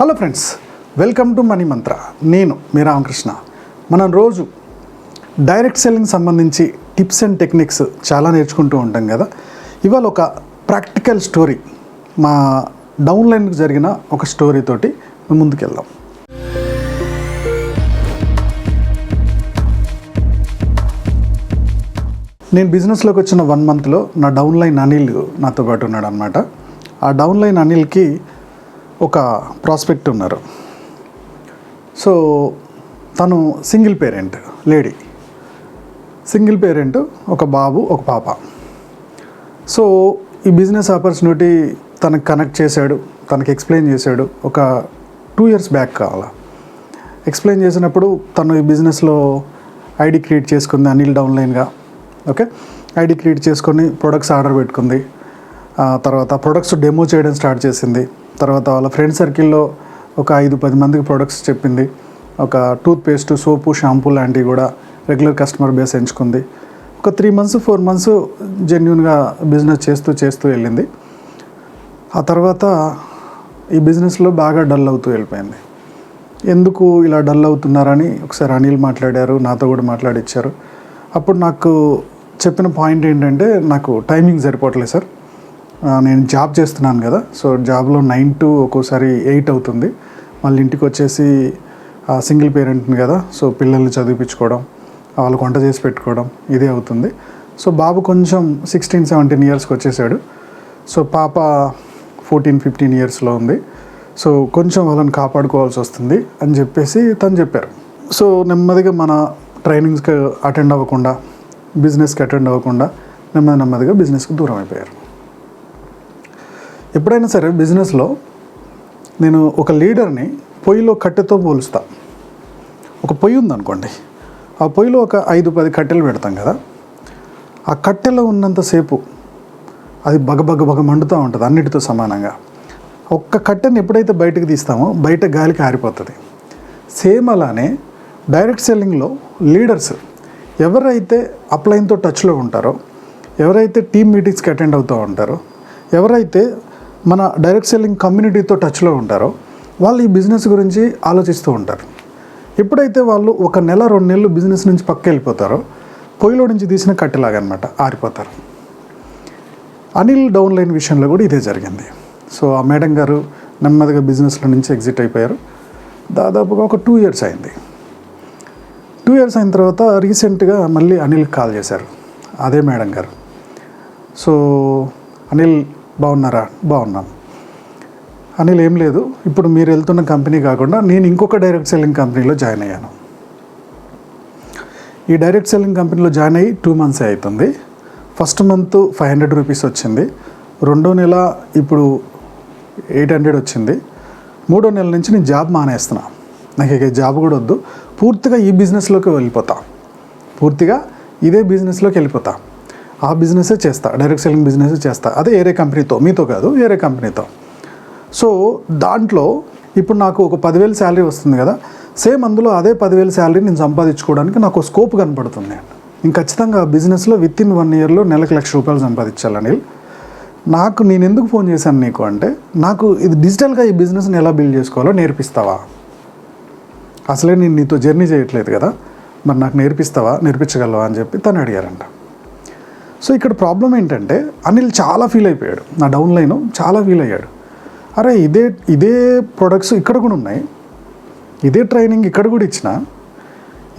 Hello friends welcome to money mantra. నేను మీ రామకృష్ణ. మనం రోజు డైరెక్ట్ సెల్లింగ్ సంబంధించి టిప్స్ అండ్ టెక్నిక్స్ చాలా నేర్చుకుంటూ ఉంటాం కదా. ఇవాళ ఒక ప్రాక్టికల్ స్టోరీ మా డౌన్లైన్కి జరిగిన ఒక స్టోరీ తోటి ముందుకెళ్దాం. నేను బిజినెస్లోకి వచ్చిన వన్ మంత్లో నా డౌన్లైన్ అనిల్ నాతో పాటు ఉన్నాడు అనమాట ఆ డౌన్లైన్ అనిల్కి ఒక ప్రాస్పెక్ట్ ఉన్నారు. సో తను single parent lady. Single parent ఒక బాబు ఒక పాప. సో ఈ బిజినెస్ ఆపర్చునిటీ తనకు కనెక్ట్ చేశాడు తనకి ఎక్స్ప్లెయిన్ చేశాడు ఒక టూ ఇయర్స్ బ్యాక్ కావాలా ఎక్స్ప్లెయిన్ చేసినప్పుడు తను ఈ బిజినెస్లో ఐడి క్రియేట్ చేసుకుంది అనిల్ డౌన్లైన్గా ఓకే? ఐడి క్రియేట్ చేసుకొని ప్రొడక్ట్స్ ఆర్డర్ పెట్టుకుంది. తర్వాత ప్రొడక్ట్స్ డెమో చేయడం స్టార్ట్ చేసింది. తర్వాత వాళ్ళ ఫ్రెండ్ సర్కిల్లో ఒక ఐదు పది మందికి ప్రొడక్ట్స్ చెప్పింది. ఒక టూత్ పేస్ట్ సోపు షాంపూ లాంటివి కూడా రెగ్యులర్ కస్టమర్ బేస్ ఎంచుకుంది. ఒక త్రీ మంత్స్ ఫోర్ మంత్స్ జెన్యున్గా బిజినెస్ చేస్తూ చేస్తూ వెళ్ళింది. ఆ తర్వాత ఈ బిజినెస్లో బాగా డల్ అవుతూ వెళ్ళిపోయింది. ఎందుకు ఇలా డల్ అవుతున్నారని ఒకసారి అనిల్ మాట్లాడారు నాతో కూడా మాట్లాడిచ్చారు. అప్పుడు నాకు చెప్పిన పాయింట్ ఏంటంటే నాకు టైమింగ్ సరిపోవట్లేదు సార్. నేను జాబ్ చేస్తున్నాను కదా. సో జాబ్లో నైన్ టు ఒక్కోసారి ఎయిట్ అవుతుంది. మళ్ళీ ఇంటికి వచ్చేసి సింగిల్ పేరెంట్ని కదా. సో పిల్లల్ని చదివించుకోవడం వాళ్ళకు వంట చేసి పెట్టుకోవడం ఇదే అవుతుంది. సో బాబు కొంచెం సిక్స్టీన్ సెవెంటీన్ ఇయర్స్కి వచ్చేసాడు. సో పాప ఫోర్టీన్ ఫిఫ్టీన్ ఇయర్స్లో ఉంది. సో కొంచెం వాళ్ళని కాపాడుకోవాల్సి వస్తుంది అని చెప్పేసి తను చెప్పారు. సో నెమ్మదిగా మన ట్రైనింగ్స్కి అటెండ్ అవ్వకుండా బిజినెస్కి అటెండ్ అవ్వకుండా నెమ్మది నెమ్మదిగా బిజినెస్కి దూరం అయిపోయారు. ఎప్పుడైనా సరే బిజినెస్లో నేను ఒక లీడర్ని పొయ్యిలో కట్టెతో పోలుస్తా. ఒక పొయ్యి ఉందనుకోండి. ఆ పొయ్యిలో ఒక ఐదు పది కట్టెలు పెడతాం కదా. ఆ కట్టెలో ఉన్నంతసేపు అది బగ బగ బగ మండుతూ ఉంటుంది అన్నిటితో సమానంగా. ఒక్క కట్టెని ఎప్పుడైతే బయటకు తీస్తామో బయట గాలికి ఆరిపోతుంది. సేమ్ అలానే డైరెక్ట్ సెల్లింగ్లో లీడర్స్ ఎవరైతే అప్లైన్తో టచ్లో ఉంటారో ఎవరైతే టీమ్ మీటింగ్స్కి అటెండ్ అవుతూ ఉంటారో ఎవరైతే మన డైరెక్ట్ సెల్లింగ్ కమ్యూనిటీతో టచ్లో ఉంటారో వాళ్ళు ఈ బిజినెస్ గురించి ఆలోచిస్తూ ఉంటారు. ఎప్పుడైతే వాళ్ళు ఒక నెల రెండు నెలలు బిజినెస్ నుంచి పక్క వెళ్ళిపోతారో పొయ్యిలో నుంచి తీసిన కట్టెలాగా అనమాట ఆరిపోతారు. అనిల్ డౌన్ లైన్ విషయంలో కూడా ఇదే జరిగింది. సో ఆ మేడం గారు నెమ్మదిగా బిజినెస్లో నుంచి ఎగ్జిట్ అయిపోయారు. దాదాపుగా ఒక టూ ఇయర్స్ అయింది. టూ ఇయర్స్ అయిన తర్వాత రీసెంట్గా మళ్ళీ అనిల్ కాల్ చేశారు. అదే మేడం గారు. సో అనిల్ బాగున్నారా? బాగున్నాం. అనిల్ ఏం లేదు. ఇప్పుడు మీరు వెళ్తున్న కంపెనీ కాకుండా నేను ఇంకొక డైరెక్ట్ సెల్లింగ్ కంపెనీలో జాయిన్ అయ్యాను. ఈ డైరెక్ట్ సెల్లింగ్ కంపెనీలో జాయిన్ అయ్యి టూ మంత్స్ అవుతుంది. First month five hundred rupees వచ్చింది. రెండో నెల ఇప్పుడు ఎయిట్ హండ్రెడ్ వచ్చింది. మూడో నెల నుంచి నేను జాబ్ మానేస్తున్నా. నాకు ఇక జాబ్ కూడా వద్దు. పూర్తిగా ఈ బిజినెస్లోకి వెళ్ళిపోతా. పూర్తిగా ఇదే బిజినెస్లోకి వెళ్ళిపోతా. ఆ బిజినెసే చేస్తా డైరెక్ట్ సెల్లింగ్ బిజినెస్ చేస్తా. అదే వేరే కంపెనీతో మీతో కాదు వేరే కంపెనీతో. సో దాంట్లో ఇప్పుడు నాకు ఒక పదివేలు శాలరీ వస్తుంది కదా సేమ్ అందులో అదే పదివేలు శాలరీ నేను సంపాదించుకోవడానికి నాకు స్కోప్ కనపడుతుంది. నేను ఖచ్చితంగా ఆ బిజినెస్లో విత్ ఇన్ వన్ ఇయర్లో నెలకు లక్ష రూపాయలు సంపాదించాలి అనిల్. నాకు నేను ఎందుకు ఫోన్ చేశాను నీకు అంటే నాకు ఇది డిజిటల్గా ఈ బిజినెస్ని ఎలా బిల్డ్ చేసుకోవాలో నేర్పిస్తావా? అసలే నేను నీతో జర్నీ చేయట్లేదు కదా మరి నాకు నేర్పిస్తావా నేర్పించగలవా అని చెప్పి తను అడిగారంట. సో ఇక్కడ ప్రాబ్లం ఏంటంటే అనిల్ చాలా ఫీల్ అయిపోయాడు. నా డౌన్ లైన్ చాలా ఫీల్ అయ్యాడు. అరే ఇదే ఇదే ప్రొడక్ట్స్ ఇక్కడ కూడా ఉన్నాయి. ఇదే ట్రైనింగ్ ఇక్కడ కూడా ఇచ్చిన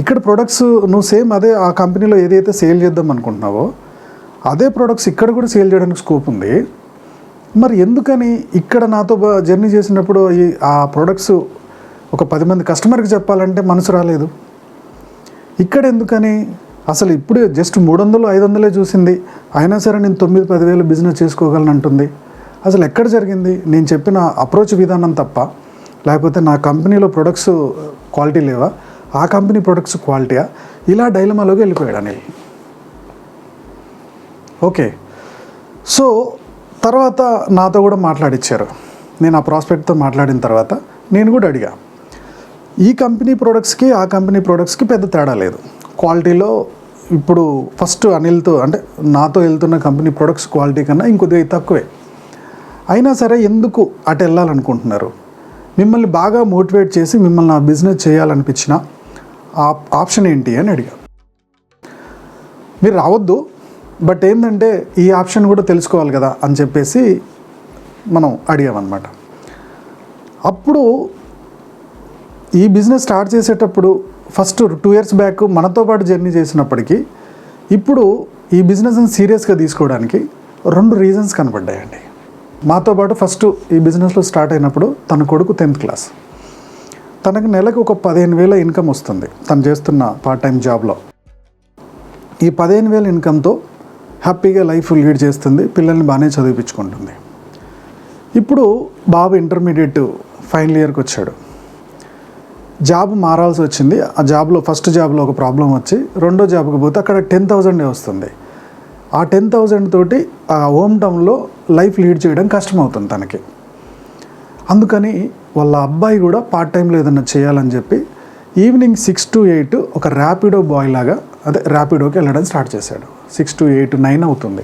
ఇక్కడ ప్రొడక్ట్స్ నువ్వు సేమ్ అదే ఆ కంపెనీలో ఏదైతే సేల్ చేద్దాం అనుకుంటున్నావో అదే ప్రొడక్ట్స్ ఇక్కడ కూడా సేల్ చేయడానికి స్కోప్ ఉంది. మరి ఎందుకని ఇక్కడ నాతో జర్నీ చేసినప్పుడు ఈ ఆ ప్రొడక్ట్స్ ఒక పది మంది కస్టమర్కి చెప్పాలంటే మనసు రాలేదు. ఇక్కడ ఎందుకని అసలు ఇప్పుడే జస్ట్ మూడు వందలు ఐదు వందలే చూసింది. అయినా సరే నేను తొమ్మిది పదివేలు బిజినెస్ చేసుకోగలను అంటుంది. అసలు ఎక్కడ జరిగింది? నేను చెప్పిన అప్రోచ్ విధానం తప్ప. లేకపోతే నా కంపెనీలో ప్రొడక్ట్స్ క్వాలిటీ లేవా? ఆ కంపెనీ ప్రొడక్ట్స్ క్వాలిటీయా ఇలా డైలమాలోకి వెళ్ళిపోయాడు అనిల్. ఓకే. సో తర్వాత నాతో కూడా మాట్లాడిచ్చారు. నేను ఆ ప్రాస్పెక్ట్తో మాట్లాడిన తర్వాత నేను కూడా అడిగా. ఈ కంపెనీ ప్రోడక్ట్స్కి ఆ కంపెనీ ప్రోడక్ట్స్కి పెద్ద తేడా లేదు. క్వాలిటీలో ఇప్పుడు ఫస్ట్ అనిల్తో అంటే నాతో వెళ్తున్న కంపెనీ ప్రొడక్ట్స్ క్వాలిటీ కన్నా ఇంకొద్దిగా తక్కువే. అయినా సరే ఎందుకు అటు వెళ్ళాలనుకుంటున్నారు? మిమ్మల్ని బాగా మోటివేట్ చేసి మిమ్మల్ని ఆ బిజినెస్ చేయాలనిపించిన ఆ ఆప్షన్ ఏంటి అని అడిగా. మీరు రావద్దు బట్ ఏంటంటే ఈ ఆప్షన్ కూడా తెలుసుకోవాలి కదా అని చెప్పేసి మనం అడిగామన్నమాట. అప్పుడు ఈ బిజినెస్ స్టార్ట్ చేసేటప్పుడు ఫస్ట్ టూ ఇయర్స్ బ్యాక్ మనతో పాటు జర్నీ చేసినప్పటికీ ఇప్పుడు ఈ బిజినెస్ని సీరియస్గా తీసుకోవడానికి రెండు రీజన్స్ కనపడ్డాయండి. మాతో పాటు ఫస్ట్ ఈ బిజినెస్లో స్టార్ట్ అయినప్పుడు తన కొడుకు టెన్త్ క్లాస్. తనకు నెలకు ఒక పదిహేను వేల ఇన్కమ్ వస్తుంది తను చేస్తున్న పార్ట్ టైం జాబ్లో. ఈ పదిహేను వేల ఇన్కమ్తో హ్యాపీగా లైఫ్ లీడ్ చేస్తుంది పిల్లల్ని బాగానే చదివించుకుంటుంది ఇప్పుడు బాబు ఇంటర్మీడియట్ ఫైనల్ ఇయర్కి వచ్చాడు. జాబ్ మారాల్సి వచ్చింది. ఆ జాబ్లో ఫస్ట్ జాబ్లో ఒక ప్రాబ్లం వచ్చి రెండో జాబ్కి పోతే అక్కడ టెన్ థౌజండే వస్తుంది. ఆ టెన్ థౌజండ్ తోటి ఆ హోమ్ టౌన్లో లైఫ్ లీడ్ చేయడం కష్టమవుతుంది తనకి. అందుకని వాళ్ళ అబ్బాయి కూడా పార్ట్ టైంలో ఏదైనా చేయాలని చెప్పి ఈవినింగ్ సిక్స్ టు ఎయిట్ ఒక ర్యాపిడో బాయ్ లాగా అదే ర్యాపిడోకి వెళ్ళడం స్టార్ట్ చేశాడు. సిక్స్ టు ఎయిట్ నైన్ అవుతుంది.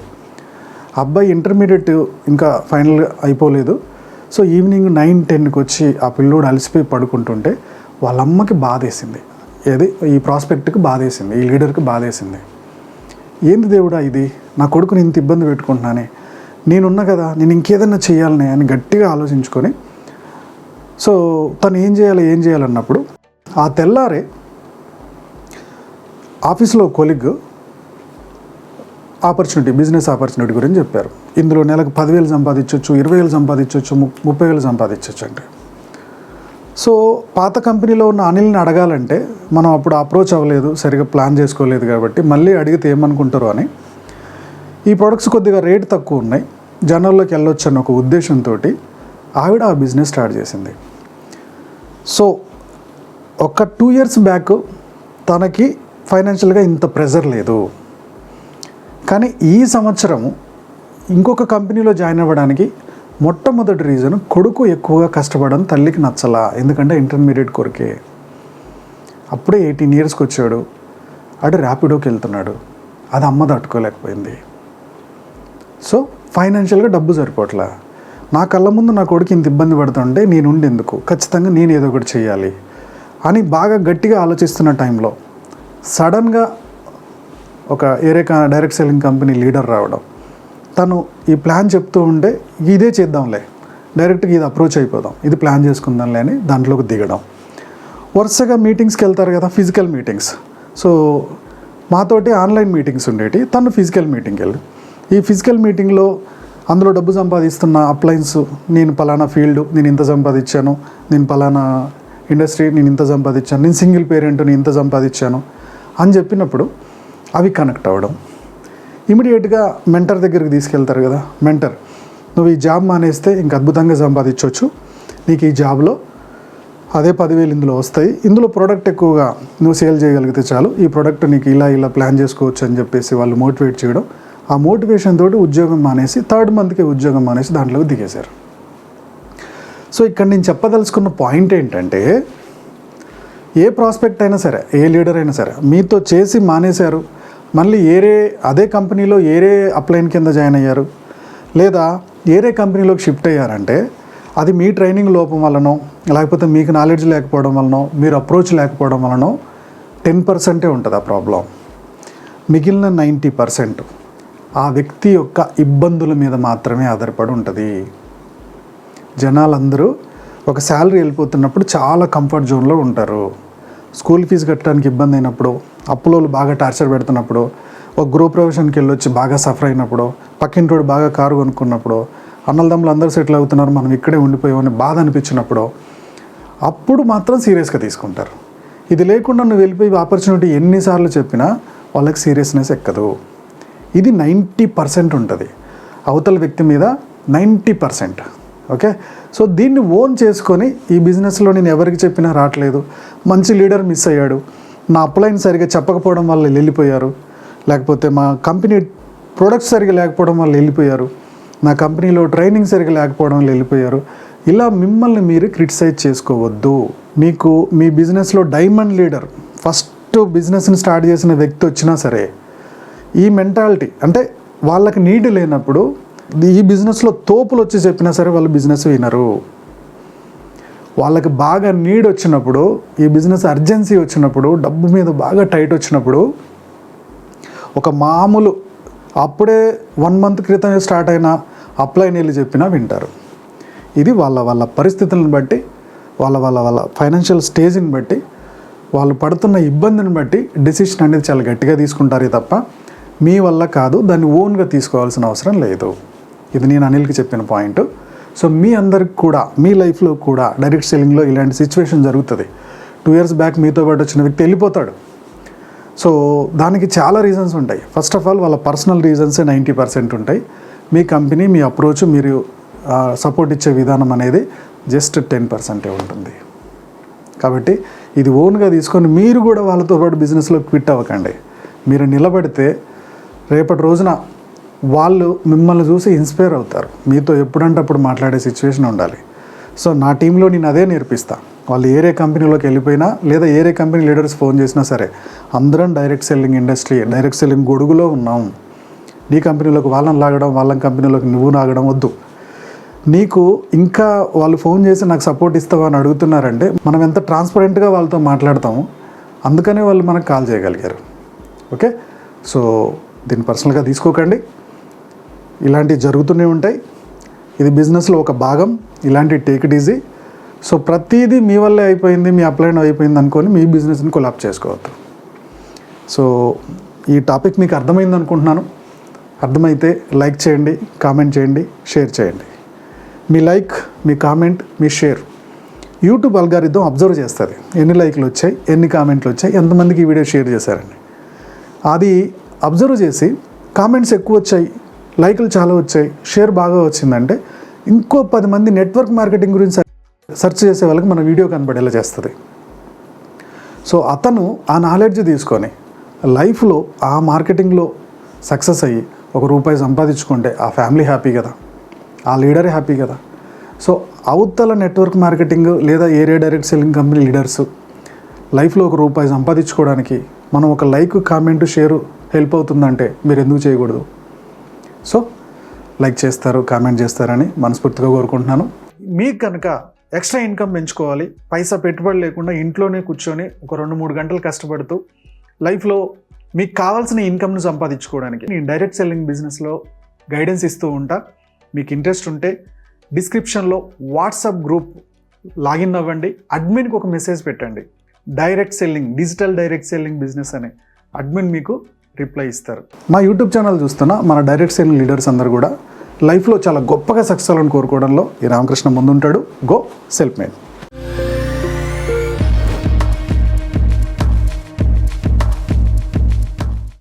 అబ్బాయి ఇంటర్మీడియట్ ఇంకా ఫైనల్ అయిపోలేదు. సో ఈవినింగ్ నైన్ టెన్కి వచ్చి ఆ పిల్లోడు అలసిపోయి పడుకుంటుంటే వాళ్ళ అమ్మకి బాధేసింది. ఏది? ఈ ప్రాస్పెక్ట్కి బాధేసింది. ఈ లీడర్కి బాధేసింది. ఏంది దేవుడా ఇది? నా కొడుకుని ఇంత ఇబ్బంది పెట్టుకుంటున్నానే. నేనున్నా కదా నేను ఇంకేదన్నా చేయాలని అని గట్టిగా ఆలోచించుకొని సో తను ఏం చేయాలి ఏం చేయాలన్నప్పుడు ఆ తెల్లారే ఆఫీస్లో కొలిగ్ ఆపర్చునిటీ బిజినెస్ ఆపర్చునిటీ గురించి చెప్పారు. ఇందులో నెలకు పదివేలు సంపాదించవచ్చు ఇరవై వేలు సంపాదించవచ్చు ము- ముప్పై వేలు సంపాదించవచ్చు అంటే. సో పాత కంపెనీలో ఉన్న అనిల్ని అడగాలంటే మనం అప్పుడు అప్రోచ్ అవ్వలేదు సరిగా ప్లాన్ చేసుకోలేదు కాబట్టి మళ్ళీ అడిగితే ఏమనుకుంటారు అని. ఈ ప్రొడక్ట్స్ కొద్దిగా రేట్ తక్కువ ఉన్నాయి. జనాల్లోకి వెళ్ళొచ్చు అన్న ఒక ఉద్దేశంతో ఆవిడ ఆ బిజినెస్ స్టార్ట్ చేసింది. సో ఒక టూ ఇయర్స్ బ్యాక్ తనకి ఫైనాన్షియల్గా ఇంత ప్రెజర్ లేదు. కానీ ఈ సంవత్సరం ఇంకొక కంపెనీలో జాయిన్ అవ్వడానికి మొట్టమొదటి రీజన్ కొడుకు ఎక్కువగా కష్టపడడం తల్లికి నచ్చలా. ఎందుకంటే ఇంటర్మీడియట్ కొరికే అప్పుడే ఎయిటీన్ ఇయర్స్కి వచ్చాడు. అటు ర్యాపిడోకి వెళ్తున్నాడు. అది అమ్మ తట్టుకోలేకపోయింది. సో ఫైనాన్షియల్గా డబ్బు సరిపోట్లా. నా కళ్ళ ముందు నా కొడుకు ఇంత ఇబ్బంది పడుతుంటే నేను ఎందుకు ఖచ్చితంగా నేను ఏదో ఒకటి చేయాలి అని బాగా గట్టిగా ఆలోచిస్తున్న టైంలో సడన్గా ఒక ఏరే డైరెక్ట్ సెల్లింగ్ కంపెనీ లీడర్ రావడం. తను ఈ ప్లాన్ చెప్తూ ఉంటే ఇదే చేద్దాంలే. డైరెక్ట్గా ఇది అప్రోచ్ అయిపోదాం. ఇది ప్లాన్ చేసుకుందాంలే అని దాంట్లోకి దిగడం. వరుసగా మీటింగ్స్కి వెళ్తారు కదా ఫిజికల్ మీటింగ్స్ సో మాతోటి ఆన్లైన్ మీటింగ్స్ ఉండేటి తను ఫిజికల్ మీటింగ్కి వెళ్ళి ఈ ఫిజికల్ మీటింగ్లో అందులో డబ్బు సంపాదిస్తున్న అప్లయన్స్ నేను పలానా ఫీల్డ్ నేను ఇంత సంపాదించాను నేను పలానా ఇండస్ట్రీ నేను ఇంత సంపాదించాను నేను సింగిల్ పేరెంట్ నేను ఇంత సంపాదించాను అని చెప్పినప్పుడు అవి కనెక్ట్ అవ్వడం. ఇమీడియట్గా మెంటర్ దగ్గరికి తీసుకెళ్తారు కదా మెంటర్. నువ్వు ఈ జాబ్ మానేస్తే ఇంక అద్భుతంగా సంపాదించవచ్చు నీకు ఈ జాబ్లో అదే పదివేలు ఇందులో వస్తాయి. ఇందులో ప్రోడక్ట్ ఎక్కువగా నువ్వు సేల్ చేయగలిగితే చాలు. ఈ ప్రోడక్ట్ నీకు ఇలా ఇలా ప్లాన్ చేసుకోవచ్చు అని చెప్పేసి వాళ్ళు మోటివేట్ చేయడం. ఆ మోటివేషన్ తోటి ఉద్యోగం మానేసి థర్డ్ మంత్కి ఉద్యోగం మానేసి దాంట్లోకి దిగేశారు. సో ఇక్కడ నేను చెప్పదలుచుకున్న పాయింట్ ఏంటంటే ఏ ప్రాస్పెక్ట్ అయినా సరే ఏ లీడర్ అయినా సరే మీతో చేసి మానేశారు. మళ్ళీ ఏరే అదే కంపెనీలో ఏరే అప్లైన్ కింద జాయిన్ అయ్యారు. లేదా ఏరే కంపెనీలోకి షిఫ్ట్ అయ్యారంటే అది మీ ట్రైనింగ్ లోపం వలనో లేకపోతే మీకు నాలెడ్జ్ లేకపోవడం వలనో మీరు అప్రోచ్ లేకపోవడం వలనో టెన్ పర్సెంటే ఉంటుంది ఆ ప్రాబ్లం. మిగిలిన నైంటీ పర్సెంట్ ఆ వ్యక్తి యొక్క ఇబ్బందుల మీద మాత్రమే ఆధారపడి ఉంటుంది. జనాలందరూ ఒక శాలరీ వెళ్ళిపోతున్నప్పుడు చాలా కంఫర్ట్ జోన్లో ఉంటారు. స్కూల్ ఫీజు కట్టడానికి ఇబ్బంది అయినప్పుడు అప్పులోళ్ళు బాగా టార్చర్ పెడుతున్నప్పుడు ఒక గృహ ప్రవేశానికి వెళ్ళొచ్చి బాగా సఫర్ అయినప్పుడు పక్కింటోడు బాగా కారు కొనుక్కున్నప్పుడు అన్నలదమ్ములు అందరూ సెటిల్ అవుతున్నారు మనం ఇక్కడే ఉండిపోయామని బాధ అనిపించినప్పుడు అప్పుడు మాత్రం సీరియస్గా తీసుకుంటారు. ఇది లేకుండా నువ్వు వెళ్ళిపోయి ఆపర్చునిటీ ఎన్నిసార్లు చెప్పినా వాళ్ళకి సీరియస్నెస్ ఎక్కదు. ఇది నైంటీ పర్సెంట్ ఉంటుంది. అవతల వ్యక్తి మీద నైంటీ పర్సెంట్. ఓకే? సో దీన్ని ఓన్ చేసుకొని ఈ బిజినెస్లో నేను ఎవరికి చెప్పినా రావట్లేదు. మంచి లీడర్ మిస్ అయ్యాడు. నా అప్లైన్ సరిగా చెప్పకపోవడం వల్ల వెళ్ళిపోయారు. లేకపోతే మా కంపెనీ ప్రొడక్ట్స్ సరిగా లేకపోవడం వల్ల వెళ్ళిపోయారు. నా కంపెనీలో ట్రైనింగ్ సరిగా లేకపోవడం వల్ల వెళ్ళిపోయారు. ఇలా మిమ్మల్ని మీరు క్రిటిసైజ్ చేసుకోవద్దు. మీకు మీ బిజినెస్లో డైమండ్ లీడర్ ఫస్ట్ బిజినెస్ని స్టార్ట్ చేసిన వ్యక్తి వచ్చినా సరే ఈ మెంటాలిటీ అంటే వాళ్ళకి నీడ్ లేనప్పుడు ఈ బిజినెస్లో తోపులు వచ్చి చెప్పినా సరే వాళ్ళు బిజినెస్ వినరు. వాళ్ళకి బాగా నీడ్ వచ్చినప్పుడు ఈ బిజినెస్ అర్జెన్సీ వచ్చినప్పుడు డబ్బు మీద బాగా టైట్ వచ్చినప్పుడు ఒక మామూలు అప్పుడే వన్ మంత్ క్రితం స్టార్ట్ అయిన అప్లై నీళ్ళు చెప్పినా వింటారు. ఇది వాళ్ళ వాళ్ళ పరిస్థితులను బట్టి వాళ్ళ వాళ్ళ వాళ్ళ ఫైనాన్షియల్ స్టేజ్ని బట్టి వాళ్ళు పడుతున్న ఇబ్బందిని బట్టి డెసిషన్ అనేది చాలా గట్టిగా తీసుకుంటారే తప్ప మీ వల్ల కాదు దాన్ని ఓన్గా తీసుకోవాల్సిన అవసరం లేదు. ఇది నేను అనిల్కి చెప్పిన పాయింట్. సో మీ అందరికి కూడా మీ లైఫ్లో కూడా డైరెక్ట్ సెల్లింగ్లో ఇలాంటి సిచ్యువేషన్ జరుగుతుంది. టూ ఇయర్స్ బ్యాక్ మీతో పాటు వచ్చిన వ్యక్తి వెళ్ళిపోతాడు. సో దానికి చాలా రీజన్స్ ఉంటాయి. ఫస్ట్ ఆఫ్ ఆల్ వాళ్ళ పర్సనల్ రీజన్సే నైంటీ పర్సెంట్ ఉంటాయి. మీ కంపెనీ మీ అప్రోచ్ మీరు సపోర్ట్ ఇచ్చే విధానం అనేది జస్ట్ టెన్ పర్సెంటే ఉంటుంది. కాబట్టి ఇది ఓన్గా తీసుకొని మీరు కూడా వాళ్ళతో పాటు బిజినెస్లో క్విట్ అవ్వకండి. మీరు నిలబడితే రేపటి రోజున వాళ్ళు మిమ్మల్ని చూసి ఇన్స్పైర్ అవుతారు. మీతో ఎప్పుడంటే అప్పుడు మాట్లాడే సిచ్యువేషన్ ఉండాలి. సో నా టీంలో నేను అదే నేర్పిస్తా. వాళ్ళు ఏరే కంపెనీలోకి వెళ్ళిపోయినా లేదా ఏరే కంపెనీ లీడర్స్ ఫోన్ చేసినా సరే అందరం direct selling industry direct selling గొడుగులో ఉన్నాం. నీ కంపెనీలోకి వాళ్ళని లాగడం వాళ్ళ కంపెనీలోకి నువ్వు లాగడం వద్దు. నీకు ఇంకా వాళ్ళు ఫోన్ చేసి నాకు సపోర్ట్ ఇస్తావా అని అడుగుతున్నారంటే మనం ఎంత ట్రాన్స్పరెంట్గా వాళ్ళతో మాట్లాడతాము అందుకనే వాళ్ళు మనకు కాల్ చేయగలిగారు. ఓకే? సో దీన్ని పర్సనల్గా తీసుకోకండి. ఇలాంటివి జరుగుతూనే ఉంటాయి. ఇది బిజినెస్లో ఒక భాగం. ఇలాంటి టేక్ ఇట్ ఈజీ. సో ప్రతిదీ మీ వల్లే అయిపోయింది మీ అప్లైన్ అయిపోయింది అనుకొని మీ బిజినెస్ని కొలాప్ చేసుకోవద్దు. సో ఈ టాపిక్ మీకు అర్థమైంది అనుకుంటున్నాను. అర్థమైతే లైక్ చేయండి కామెంట్ చేయండి షేర్ చేయండి. మీ లైక్ మీ కామెంట్ మీ షేర్ యూట్యూబ్ అల్గారిథం అబ్జర్వ్ చేస్తుంది. ఎన్ని లైక్లు వచ్చాయి ఎన్ని కామెంట్లు వచ్చాయి ఎంతమందికి ఈ వీడియో షేర్ చేశారండి అది అబ్జర్వ్ చేసి కామెంట్స్ ఎక్కువ వచ్చాయి లైకులు చాలా వచ్చాయి షేర్ బాగా వచ్చిందంటే ఇంకో పది మంది నెట్వర్క్ మార్కెటింగ్ గురించి సెర్చ్ చేసే వాళ్ళకి మన వీడియో కనబడేలా చేస్తుంది. సో అతను ఆ నాలెడ్జ్ తీసుకొని లైఫ్లో ఆ మార్కెటింగ్లో సక్సెస్ అయ్యి ఒక రూపాయి సంపాదించుకుంటే ఆ ఫ్యామిలీ హ్యాపీ కదా ఆ లీడరే హ్యాపీ కదా. సో అవతల నెట్వర్క్ మార్కెటింగ్ లేదా area direct selling company leaders లైఫ్లో ఒక రూపాయి సంపాదించుకోవడానికి మనం ఒక లైక్ కామెంట్ షేరు హెల్ప్ అవుతుందంటే మీరు ఎందుకు చేయకూడదు? సో లైక్ చేస్తారు కామెంట్ చేస్తారని మనస్ఫూర్తిగా కోరుకుంటున్నాను. మీకు కనుక ఎక్స్ట్రా ఇన్కమ్ పెంచుకోవాలి పైసా పెట్టుబడి లేకుండా ఇంట్లోనే కూర్చొని ఒక రెండు మూడు గంటలు కష్టపడుతూ లైఫ్లో మీకు కావాల్సిన ఇన్కమ్ను సంపాదించుకోవడానికి నేను డైరెక్ట్ సెల్లింగ్ బిజినెస్లో గైడెన్స్ ఇస్తూ ఉంటా. మీకు ఇంట్రెస్ట్ ఉంటే డిస్క్రిప్షన్లో వాట్సాప్ గ్రూప్ లాగిన్ అవ్వండి అడ్మిన్కి ఒక మెసేజ్ పెట్టండి. Direct selling digital direct selling business అని అడ్మిన్ మీకు రిప్లై ఇస్తారు. మా యూట్యూబ్ ఛానల్ చూస్తున్న మన డైరెక్ట్ సెల్లింగ్ లీడర్స్ అందరూ కూడా లైఫ్లో చాలా గొప్పగా సక్సెస్ అవ్వాలని కోరుకోవడంలో ఈ రామకృష్ణ ముందుంటాడు. Go self made